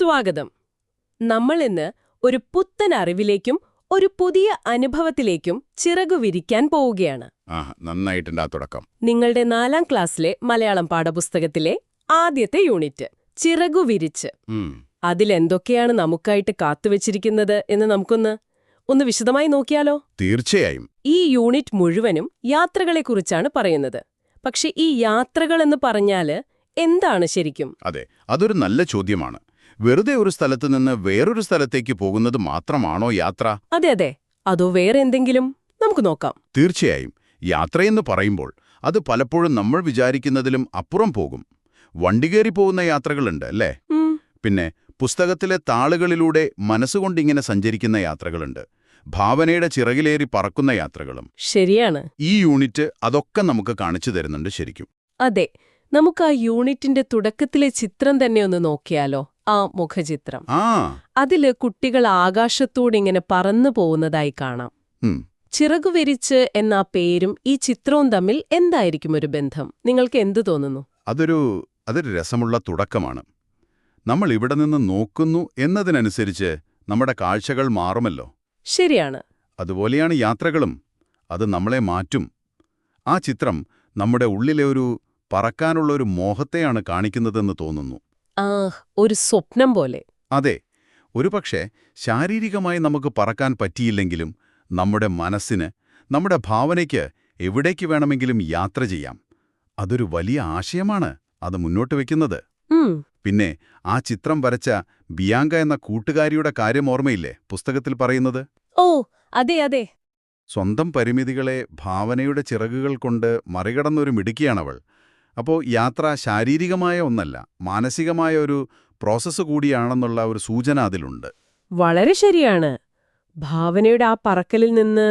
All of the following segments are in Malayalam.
സ്വാഗതം നമ്മൾ ഇന്ന് ഒരു പുത്തൻ അറിവിലേക്കും ഒരു പുതിയ അനുഭവത്തിലേക്കും ചിറകു വിരിക്കാൻ പോവുകയാണ്. ആ നന്നായിട്ടുണ്ട് ആ തുടക്കം. നിങ്ങളുടെ നാലാം ക്ലാസ്സിലെ മലയാളം പാഠപുസ്തകത്തിലെ ആദ്യത്തെ യൂണിറ്റ് ചിറകു വിരിച്ച്. അതിലെന്തൊക്കെയാണ് നമുക്കായിട്ട് കാത്തുവച്ചിരിക്കുന്നത് എന്ന് നമുക്കൊന്ന് ഒന്ന് വിശദമായി നോക്കിയാലോ? തീർച്ചയായും. ഈ യൂണിറ്റ് മുഴുവനും യാത്രകളെക്കുറിച്ചാണ് പറയുന്നത്. പക്ഷെ ഈ യാത്രകൾ എന്ന് പറഞ്ഞാൽ എന്താണ് ശരിക്കും? അതെ അതൊരു നല്ല ചോദ്യമാണ്. വെറുതെ ഒരു സ്ഥലത്ത് നിന്ന് വേറൊരു സ്ഥലത്തേക്ക് പോകുന്നത് മാത്രമാണോ യാത്ര? അതെ അതെ. അതോ വേറെ എന്തെങ്കിലും? നമുക്ക് നോക്കാം. തീർച്ചയായും. യാത്രയെന്ന് പറയുമ്പോൾ അത് പലപ്പോഴും നമ്മൾ വിചാരിക്കുന്നതിലും അപ്പുറം പോകും. വണ്ടി കയറി പോകുന്ന യാത്രകളുണ്ട് അല്ലേ? പിന്നെ പുസ്തകത്തിലെ താളുകളിലൂടെ മനസ്സുകൊണ്ടിങ്ങനെ സഞ്ചരിക്കുന്ന യാത്രകളുണ്ട്. ഭാവനയുടെ ചിറകിലേറി പറക്കുന്ന യാത്രകളും. ശരിയാണ്. ഈ യൂണിറ്റ് അതൊക്കെ നമുക്ക് കാണിച്ചു തരുന്നുണ്ട് ശരിക്കും. അതെ. നമുക്ക് ആ യൂണിറ്റിന്റെ തുടക്കത്തിലെ ചിത്രം തന്നെ ഒന്ന് നോക്കിയാലോ? ആ മുഖചിത്രം. അതിൽ കുട്ടികൾ ആകാശത്തോടിങ്ങനെ പറന്നു പോകുന്നതായി കാണാം. ചിറകുവരിച്ച് ചിറകു എന്ന പേരും ഈ ചിത്രവും തമ്മിൽ എന്തായിരിക്കും ഒരു ബന്ധം? നിങ്ങൾക്ക് എന്തു തോന്നുന്നു? അതൊരു അതൊരു രസമുള്ള തുടക്കമാണ്. നമ്മൾ ഇവിടെ നിന്ന് നോക്കുന്നു എന്നതിനനുസരിച്ച് നമ്മുടെ കാഴ്ചകൾ മാറുമല്ലോ. ശരിയാണ്. അതുപോലെയാണ് യാത്രകളും. അത് നമ്മളെ മാറ്റും. ആ ചിത്രം നമ്മുടെ ഉള്ളിലെ ഒരു പറക്കാനുള്ള ഒരു മോഹത്തെയാണ് കാണിക്കുന്നതെന്ന് തോന്നുന്നു. ആ ഒരു സ്വപ്നം പോലെ. അതെ. ഒരുപക്ഷെ ശാരീരികമായി നമുക്ക് പറക്കാൻ പറ്റിയില്ലെങ്കിലും നമ്മുടെ മനസ്സിന് നമ്മുടെ ഭാവനയ്ക്ക് എവിടേക്ക് വേണമെങ്കിലും യാത്ര ചെയ്യാം. അതൊരു വലിയ ആശയമാണ് അത് മുന്നോട്ട് വയ്ക്കുന്നത് പിന്നെ ആ ചിത്രം വരച്ച ബിയാങ്ക എന്ന കൂട്ടുകാരിയുടെ കാര്യം ഓർമ്മയില്ലേ പുസ്തകത്തിൽ പറയുന്നത്? ഓ അതെ അതെ. സ്വന്തം പരിമിതികളെ ഭാവനയുടെ ചിറകുകൾ കൊണ്ട് മറികടന്നൊരു മിടുക്കിയാണവൾ. അപ്പോൾ യാത്ര ശാരീരികമായ ഒന്നല്ല മാനസികമായ ഒരു പ്രോസസ്സ് കൂടിയാണെന്നുള്ള ഒരു സൂചന അതിലുണ്ട്. വളരെ ശരിയാണ്. ഭാവനയുടെ ആ പറക്കലിൽ നിന്ന്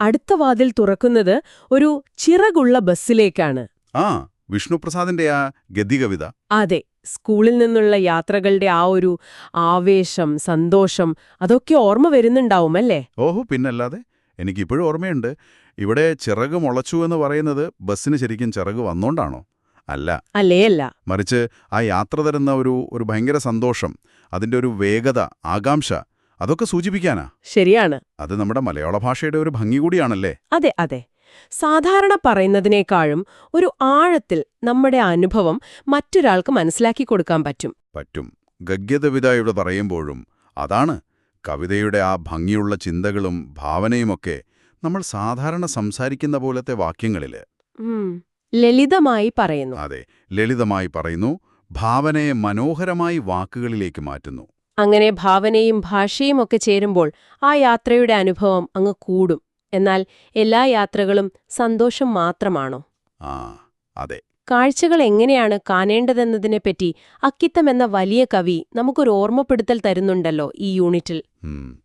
അടുത്ത വാതിൽ തുറക്കുന്നത് ഒരു ചിറകുള്ള ബസ്സിലേക്കാണ്. ആ വിഷ്ണുപ്രസാദിന്റെ ആ ഗതികവിത. അതെ സ്കൂളിൽ നിന്നുള്ള യാത്രകളുടെ ആ ഒരു ആവേശം സന്തോഷം അതൊക്കെ ഓർമ്മ വരുന്നുണ്ടാവും അല്ലേ? ഓഹോ പിന്നല്ലാതെ എനിക്കിപ്പോഴും ഓർമ്മയുണ്ട്. ഇവിടെ ചിറക് മുളച്ചു എന്ന് പറയുന്നത് ബസ്സിന് ശരിക്കും ചിറക് വന്നോണ്ടാണോ? അല്ല. അല്ലേ അല്ല. മറിച്ച് ആ യാത്ര തരുന്ന ഒരു ഒരു ഭയങ്കര സന്തോഷം അതിന്റെ ഒരു വേഗത ആകാംക്ഷ അതൊക്കെ സൂചിപ്പിക്കാനാ? ശരിയാണ്. അത് നമ്മുടെ മലയാള ഭാഷയുടെ ഒരു ഭംഗി കൂടിയാണല്ലേ? അതെ അതെ. സാധാരണ പറയുന്നതിനേക്കാളും ഒരു ആഴത്തിൽ നമ്മുടെ അനുഭവം മറ്റൊരാൾക്ക് മനസ്സിലാക്കി കൊടുക്കാൻ പറ്റും. പറ്റും. ഗദ്യതവിതയുടെ പറയുമ്പോഴും അതാണ് കവിതയുടെ ആ ഭംഗിയുള്ള ചിന്തകളും ഭാവനയുമൊക്കെ നമ്മൾ സാധാരണ സംസാരിക്കുന്ന പോലത്തെ വാക്യങ്ങളിൽ. ഉം. ലളിതമായി പറയുന്നു. അതെ ലളിതമായി പറയുന്നു ഭാവനയെ മനോഹരമായി വാക്കുകളിലേക്ക് മാറ്റുന്നു. അങ്ങനെ ഭാവനയും ഭാഷയും ഒക്കെ ചേരുമ്പോൾ ആ യാത്രയുടെ അനുഭവം അങ്ങ് കൂടും. എന്നാൽ എല്ലാ യാത്രകളും സന്തോഷം മാത്രമാണോ? ആ അതെ. കാഴ്ചകൾ എങ്ങനെയാണ് കാണേണ്ടതെന്നതിനെപ്പറ്റി അക്കിത്തം എന്ന വലിയ കവി നമുക്കൊരു ഓർമ്മപ്പെടുത്തൽ തരുന്നുണ്ടല്ലോ ഈ യൂണിറ്റിൽ.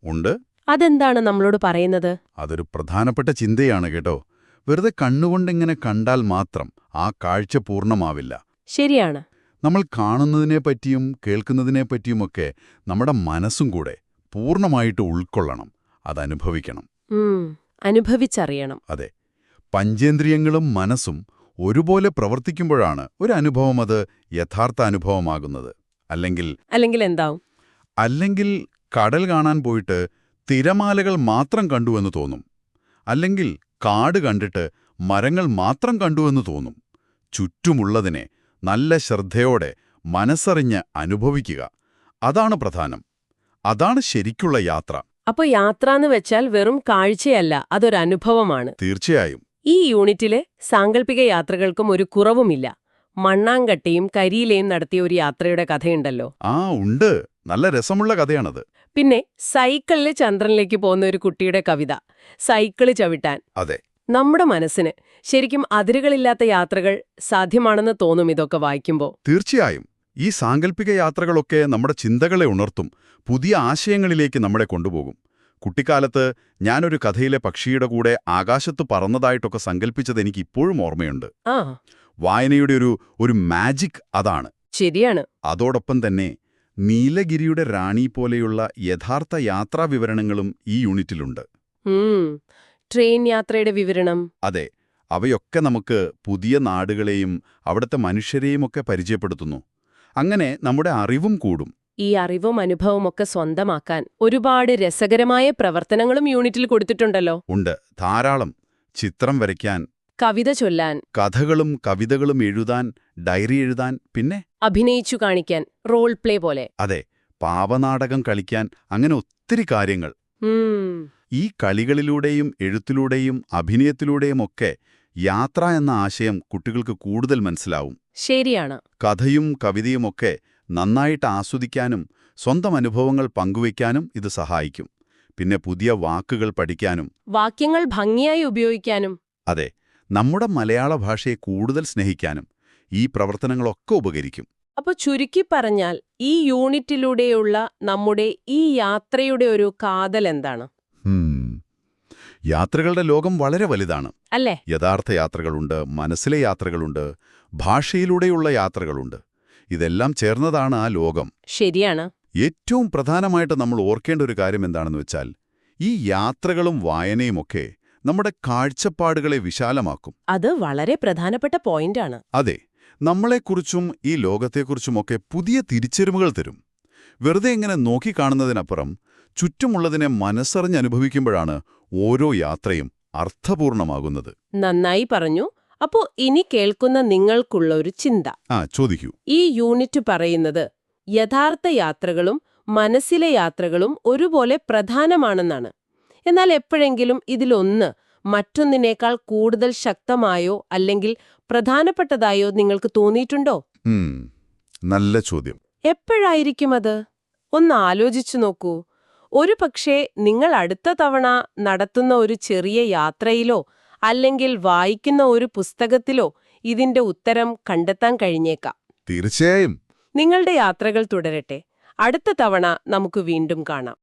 ഉണ്ട്. അതെന്താണ് നമ്മളോട് പറയുന്നത്? അതൊരു പ്രധാനപ്പെട്ട ചിന്തയാണ് കേട്ടോ. വെറുതെ കണ്ണുകൊണ്ടിങ്ങനെ കണ്ടാൽ മാത്രം ആ കാഴ്ച പൂർണമാവില്ല. ശരിയാണ്. നമ്മൾ കാണുന്നതിനെപ്പറ്റിയും കേൾക്കുന്നതിനെപ്പറ്റിയുമൊക്കെ നമ്മുടെ മനസ്സും കൂടെ പൂർണമായിട്ട് ഉൾക്കൊള്ളണം അതനുഭവിക്കണം. അനുഭവിച്ചറിയണം. അതെ. പഞ്ചേന്ദ്രിയങ്ങളും മനസ്സും ഒരുപോലെ പ്രവർത്തിക്കുമ്പോഴാണ് ഒരു അനുഭവം അത് യഥാർത്ഥ അനുഭവമാകുന്നത്. അല്ലെങ്കിൽ അല്ലെങ്കിൽ എന്താവും? അല്ലെങ്കിൽ കടൽ കാണാൻ പോയിട്ട് തിരമാലകൾ മാത്രം കണ്ടുവെന്ന് തോന്നും. അല്ലെങ്കിൽ കാട് കണ്ടിട്ട് മരങ്ങൾ മാത്രം കണ്ടുവെന്ന് തോന്നും. ചുറ്റുമുള്ളതിനെ നല്ല ശ്രദ്ധയോടെ മനസ്സറിഞ്ഞ് അനുഭവിക്കുക. അതാണ് പ്രധാനം. അതാണ് ശരിക്കുള്ള യാത്ര. അപ്പൊ യാത്ര എന്ന് വെച്ചാൽ വെറും കാഴ്ചയല്ല അതൊരനുഭവമാണ് തീർച്ചയായും. ഈ യൂണിറ്റിലെ സാങ്കല്പിക യാത്രകൾക്കും ഒരു കുറവുമില്ല. മണ്ണാങ്കട്ടയും കരിയിലയും നടത്തിയ ഒരു യാത്രയുടെ കഥയുണ്ടല്ലോ. ആ ഉണ്ട്. നല്ല രസമുള്ള കഥയാണത്. പിന്നെ സൈക്കിളിൽ ചന്ദ്രനിലേക്ക് പോകുന്ന ഒരു കുട്ടിയുടെ കവിത സൈക്കിൾ ചവിട്ടാൻ. അതെ. നമ്മുടെ മനസ്സിന് ശരിക്കും അതിരുകളില്ലാത്ത യാത്രകൾ സാധ്യമാണെന്ന് തോന്നും ഇതൊക്കെ വായിക്കുമ്പോൾ തീർച്ചയായും. ഈ സാങ്കല്പിക യാത്രകളൊക്കെ നമ്മുടെ ചിന്തകളെ ഉണർത്തും പുതിയ ആശയങ്ങളിലേക്ക് നമ്മളെ കൊണ്ടുപോകും. കുട്ടിക്കാലത്ത് ഞാനൊരു കഥയിലെ പക്ഷിയുടെ കൂടെ ആകാശത്ത് പറന്നതായിട്ടൊക്കെ സങ്കല്പിച്ചത് എനിക്ക് ഇപ്പോഴും ഓർമ്മയുണ്ട്. വായനയുടെ ഒരു ഒരു മാജിക് അതാണ്. ശരിയാണ്. അതോടൊപ്പം തന്നെ നീലഗിരിയുടെ റാണി പോലെയുള്ള യഥാർത്ഥ യാത്രാ വിവരണങ്ങളും ഈ യൂണിറ്റിലുണ്ട്. ട്രെയിൻ യാത്രയുടെ വിവരണം. അതെ അവയൊക്കെ നമുക്ക് പുതിയ നാടുകളെയും അവിടുത്തെ മനുഷ്യരെയുമൊക്കെ പരിചയപ്പെടുത്തുന്നു. അങ്ങനെ നമ്മുടെ അറിവും കൂടും. ഈ അറിവും അനുഭവവും ഒക്കെ സ്വന്തമാക്കാൻ ഒരുപാട് രസകരമായ പ്രവർത്തനങ്ങളും യൂണിറ്റിൽ കൊടുത്തിട്ടുണ്ടല്ലോ. ഉണ്ട്. ധാരാളം. ചിത്രം വരയ്ക്കാൻ കവിത ചൊല്ലാൻ കഥകളും കവിതകളും എഴുതാൻ ഡയറി എഴുതാൻ പിന്നെ? അഭിനയിച്ചു കാണിക്കാൻ റോൾ പ്ലേ പോലെ. അതെ പാവനാടകം കളിക്കാൻ അങ്ങനെ ഒത്തിരി കാര്യങ്ങൾ. ഈ കളികളിലൂടെയും എഴുത്തിലൂടെയും അഭിനയത്തിലൂടെയുമൊക്കെ യാത്ര എന്ന ആശയം കുട്ടികൾക്ക് കൂടുതൽ മനസ്സിലാവും. ശരിയാണ്. കഥയും കവിതയുമൊക്കെ നന്നായിട്ട് ആസ്വദിക്കാനും സ്വന്തം അനുഭവങ്ങൾ പങ്കുവയ്ക്കാനും ഇത് സഹായിക്കും. പിന്നെ പുതിയ വാക്കുകൾ പഠിക്കാനും. വാക്യങ്ങൾ ഭംഗിയായി ഉപയോഗിക്കാനും. അതെ നമ്മുടെ മലയാള ഭാഷയെ കൂടുതൽ സ്നേഹിക്കാനും ഈ പ്രവർത്തനങ്ങളൊക്കെ ഉപകരിക്കും. അപ്പൊ ചുരുക്കി പറഞ്ഞാൽ ഈ യൂണിറ്റിലൂടെയുള്ള നമ്മുടെ ഈ യാത്രയുടെ ഒരു കാതൽ എന്താണ്? യാത്രകളുടെ ലോകം വളരെ വലുതാണ്. അല്ലേ? യഥാർത്ഥ യാത്രകളുണ്ട് മനസ്സിലെ യാത്രകളുണ്ട് ഭാഷയിലൂടെയുള്ള യാത്രകളുണ്ട്. ഇതെല്ലാം ചേർന്നതാണ് ആ ലോകം. ശരിയാണ്. ഏറ്റവും പ്രധാനമായിട്ട് നമ്മൾ ഓർക്കേണ്ട ഒരു കാര്യം എന്താണെന്ന് വെച്ചാൽ ഈ യാത്രകളും വായനയുമൊക്കെ നമ്മുടെ കാഴ്ചപ്പാടുകളെ വിശാലമാക്കും. അത് വളരെ പ്രധാനപ്പെട്ട പോയിന്റാണ്. അതെ നമ്മളെക്കുറിച്ചും ഈ ലോകത്തെക്കുറിച്ചുമൊക്കെ പുതിയ തിരിച്ചറിവുകൾ തരും. വെറുതെ ഇങ്ങനെ നോക്കിക്കാണുന്നതിനപ്പുറം ചുറ്റുമുള്ളതിനെ മനസ്സറിഞ്ഞനുഭവിക്കുമ്പോഴാണ് ഓരോ യാത്രയും അർത്ഥപൂർണമാകുന്നത്. നന്നായി പറഞ്ഞു. അപ്പോ ഇനി കേൾക്കുന്ന നിങ്ങൾക്കുള്ള ഒരു ചിന്ത. ആ ചോദിക്കൂ. ഈ യൂണിറ്റ് പറയുന്നത് യഥാർത്ഥ യാത്രകളും മനസ്സിലെ യാത്രകളും ഒരുപോലെ പ്രധാനമാണെന്നാണ്. എന്നാൽ എപ്പോഴെങ്കിലും ഇതിലൊന്ന് മറ്റൊന്നിനേക്കാൾ കൂടുതൽ ശക്തമായോ അല്ലെങ്കിൽ പ്രധാനപ്പെട്ടതായോ നിങ്ങൾക്ക് തോന്നിയിട്ടുണ്ടോ? നല്ല ചോദ്യം. എപ്പോഴായിരിക്കും അത്? ഒന്ന് ആലോചിച്ചു നോക്കൂ. ഒരു പക്ഷേ നിങ്ങൾ അടുത്ത തവണ നടത്തുന്ന ഒരു ചെറിയ യാത്രയിലോ അല്ലെങ്കിൽ വായിക്കുന്ന ഒരു പുസ്തകത്തിലോ ഇതിന്റെ ഉത്തരം കണ്ടെത്താൻ കഴിഞ്ഞേക്കാം. തീർച്ചയായും. നിങ്ങളുടെ യാത്രകൾ തുടരട്ടെ. അടുത്ത തവണ നമുക്ക് വീണ്ടും കാണാം.